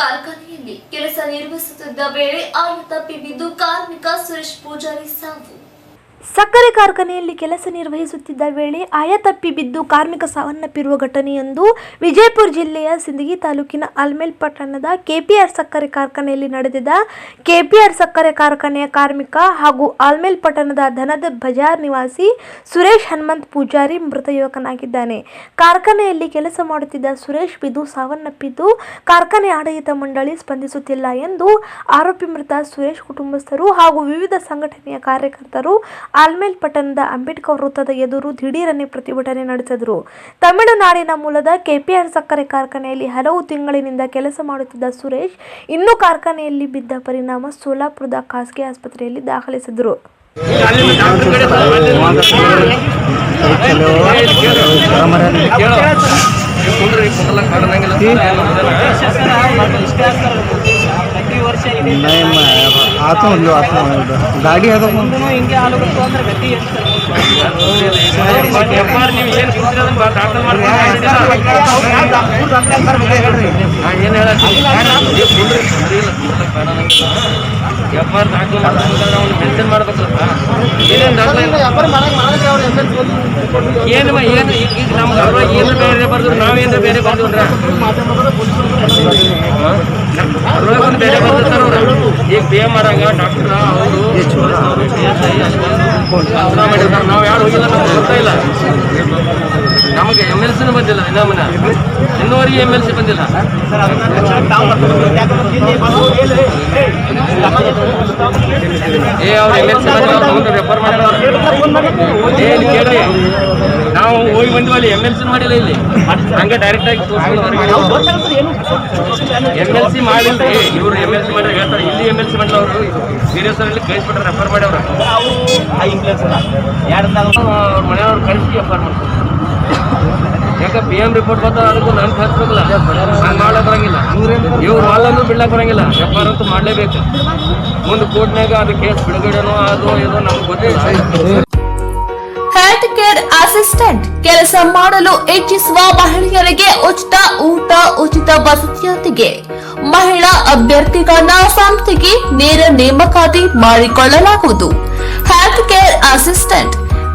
ಕಾರ್ಖಾನೆಯಲ್ಲಿ ಕೆಲಸ ನಿರ್ವಹಿಸುತ್ತಿದ್ದ ವೇಳೆ ಆರು ತಪ್ಪಿ ಬಿದ್ದು ಕಾರ್ಮಿಕ ಸುರೇಶ್ ಪೂಜಾರಿ ಸಾವು. ಸಕ್ಕರೆ ಕಾರ್ಖಾನೆಯಲ್ಲಿ ಕೆಲಸ ನಿರ್ವಹಿಸುತ್ತಿದ್ದ ವೇಳೆ ಆಯತಪ್ಪಿ ಬಿದ್ದು ಕಾರ್ಮಿಕ ಸಾವನ್ನಪ್ಪಿರುವ ಘಟನೆಯೊಂದು ವಿಜಯಪುರ ಜಿಲ್ಲೆಯ ಸಿಂದಗಿ ತಾಲೂಕಿನ ಅಲ್ಮೇಲ್ ಪಟ್ಟಣದ ಕೆಪಿಆರ್ ಸಕ್ಕರೆ ಕಾರ್ಖಾನೆಯಲ್ಲಿ ನಡೆದಿದ್ದ ಕೆಪಿಆರ್ ಸಕ್ಕರೆ ಕಾರ್ಖಾನೆಯ ಕಾರ್ಮಿಕ ಹಾಗೂ ಆಲ್ಮೇಲ್ ಪಟ್ಟಣದ ಧನದ ಬಜಾರ್ ನಿವಾಸಿ ಸುರೇಶ್ ಹನುಮಂತ್ ಪೂಜಾರಿ ಮೃತ ಯುವಕನಾಗಿದ್ದಾನೆ. ಕಾರ್ಖಾನೆಯಲ್ಲಿ ಕೆಲಸ ಮಾಡುತ್ತಿದ್ದ ಸುರೇಶ್ ಬಿದ್ದು ಸಾವನ್ನಪ್ಪಿದ್ದು ಕಾರ್ಖಾನೆ ಆಡಳಿತ ಮಂಡಳಿ ಸ್ಪಂದಿಸುತ್ತಿಲ್ಲ ಎಂದು ಆರೋಪಿ ಮೃತ ಸುರೇಶ್ ಕುಟುಂಬಸ್ಥರು ಹಾಗೂ ವಿವಿಧ ಸಂಘಟನೆಯ ಕಾರ್ಯಕರ್ತರು ಆಲ್ಮೇಲ್ ಪಟ್ಟಣದ ಅಂಬೇಡ್ಕರ್ ವೃತ್ತದ ಎದುರು ದಿಢೀರನೆ ಪ್ರತಿಭಟನೆ ನಡೆಸಿದರು. ತಮಿಳುನಾಡಿನ ಮೂಲದ ಕೆಪಿಆರ್ ಸಕ್ಕರೆ ಕಾರ್ಖಾನೆಯಲ್ಲಿ ಹಲವು ತಿಂಗಳಿನಿಂದ ಕೆಲಸ ಮಾಡುತ್ತಿದ್ದ ಸುರೇಶ್ ಇನ್ನು ಕಾರ್ಖಾನೆಯಲ್ಲಿ ಬಿದ್ದ ಪರಿಣಾಮ ಸೋಲಾಪುರದ ಖಾಸಗಿ ಆಸ್ಪತ್ರೆಯಲ್ಲಿ ದಾಖಲಿಸಿದರು. ಪ್ರತಿ ಆತ ಒಂದು ಆತ ಗಾಡಿ ಅದ ಏನು? ಏನು ಬೇರೆ ಬರ್ದು ನಾವೇನು ಬೇರೆ ಬರ್ದು ಅದ್ರೊಳಗೆ ಬೇರೆ ಬರ್ತಾರೆ ಈಗ ಪಿ ಎಂ ಆರಾಗ ಡಾಕ್ಟ್ರ ಅವರು ನಾವು ಯಾರು ಹೋಗಿಲ್ಲ ನಮ್ಗೆ ಗೊತ್ತಾ ಇಲ್ಲ. ನಮಗೆ ಎಂ ಎಲ್ ಸಿನೂ ಬಂದಿಲ್ಲ ವಿನಾಮನ ಇನ್ನೂವರೆಗೆ ಎಂ ಎಲ್ ಸಿ ಬಂದಿಲ್ಲ ಏ ಅವ್ರು ಎಂ ಎಲ್ ಸಿ ಬಂದಿಲ್ಲ ರೆಫರ್ ಮಾಡಿಲ್ಲ ಏನು ಕೇಳಿ ನಾವು ಹೋಗಿ ಬಂದಿವಲ್ಲಿ ಎಂ ಎಲ್ ಸಿ ಮಾಡಿಲ್ಲ ಇಲ್ಲಿ ಹಂಗೆ ಡೈರೆಕ್ಟ್ ಆಗಿ ಎಂ ಎಲ್ ಸಿ ಮಾಡಿಲ್ಲ ಇವ್ರು ಎಂ ಎಲ್ ಸಿ ಮಾಡಿದ್ರೆ ಹೇಳ್ತಾರೆ ಇಲ್ಲಿ ಎಂ ಎಲ್ ಸಿ ಮಾಡಿಲ್ಲ ಅವರು ಸೀರಿಯಸ್ ಅಲ್ಲಿ ಕಳಿಸ್ಬಿಟ್ರೆ ರೆಫರ್ ಮಾಡ್ಯವ್ರ ಅವ್ರ ಮನೆಯವ್ರು ಕಳಿಸಿ ರೆಫರ್ ಮಾಡ್ತಾರೆ ಯಾಕೆ ಪಿ ಎಂ ರಿಪೋರ್ಟ್ ಬಂದ ಅದಕ್ಕೂ ನಾನು ಕಳಿಸ್ಬೇಕಲ್ಲ ಹಂಗೆ ಮಾಡಕ್ ಬರಂಗಿಲ್ಲ. ಇವ್ರು ಹಾಲನ್ನು ಬಿಡ್ಲಕ್ಕೆ ಬರಂಗಿಲ್ಲ. ಆರ್ ಅಂತೂ ಮಾಡಲೇಬೇಕು. ಮುಂದೆ ಕೋರ್ಟ್ನಾಗ ಅದು ಕೇಸ್ ಬಿಡುಗಡೆನೋ ಅದು ಇದು ನಮ್ಗೆ ಗೊತ್ತೇ ಹೆಲ್ತ್ ಕೇರ್ ಅಸಿಸ್ಟೆಂಟ್ ಕೆಲಸ ಮಾಡಲು ಇಚ್ಛಿಸುವ ಮಹಿಳೆಯರಿಗೆ ಉಚಿತ ಊಟ, ಉಚಿತ ವಸತಿಯೊಂದಿಗೆ. ಮಹಿಳಾ ಅಭ್ಯರ್ಥಿಗಳನ್ನ ಸಂಸ್ಥೆಗೆ ನೇರ ನೇಮಕಾತಿ ಮಾಡಿಕೊಳ್ಳಲಾಗುವುದು. ಹೆಲ್ತ್ ಕೇರ್ ಅಸಿಸ್ಟೆಂಟ್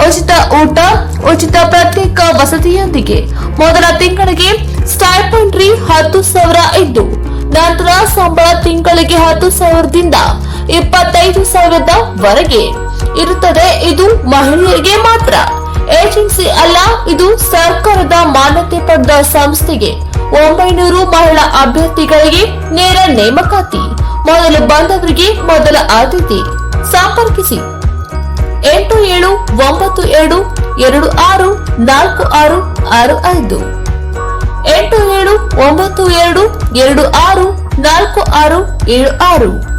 ಉಚಿತ ಊಟ, ಉಚಿತ ಪ್ರತ್ಯೇಕ ವಸತಿಯೊಂದಿಗೆ ಮೊದಲ ತಿಂಗಳಿಗೆ ಸ್ಟೈಪಂಡ್ರಿ ಹತ್ತು ಸಾವಿರ ಇದ್ದು, ನಂತರ ಸಂಬಳ ತಿಂಗಳಿಗೆ ಹತ್ತು ಸಾವಿರದಿಂದ ಇಪ್ಪತ್ತೈದು ಸಾವಿರದ ವರೆಗೆ ಇರುತ್ತದೆ. ಇದು ಮಹಿಳೆಯರಿಗೆ ಮಾತ್ರ. ಏಜೆನ್ಸಿ ಅಲ್ಲ, ಇದು ಸರ್ಕಾರದ ಮಾನ್ಯತೆ ಪಡೆದ ಸಂಸ್ಥೆಗೆ ಒಂಬೈನೂರು ಮಹಿಳಾ ಅಭ್ಯರ್ಥಿಗಳಿಗೆ ನೇರ ನೇಮಕಾತಿ. ಮೊದಲು ಬಂದವರಿಗೆ ಮೊದಲ ಆದ್ಯತೆ. ಸಂಪರ್ಕಿಸಿ. ಎಂಟು ಏಳು ಒಂಬತ್ತು ಏಳು ಎರಡು ಆರು ನಾಲ್ಕು ಆರು ಆರು ಐದು. ಎಂಟು ಏಳು ಒಂಬತ್ತು ಎರಡು ಎರಡು ಆರು ನಾಲ್ಕು ಆರು ಏಳು ಆರು.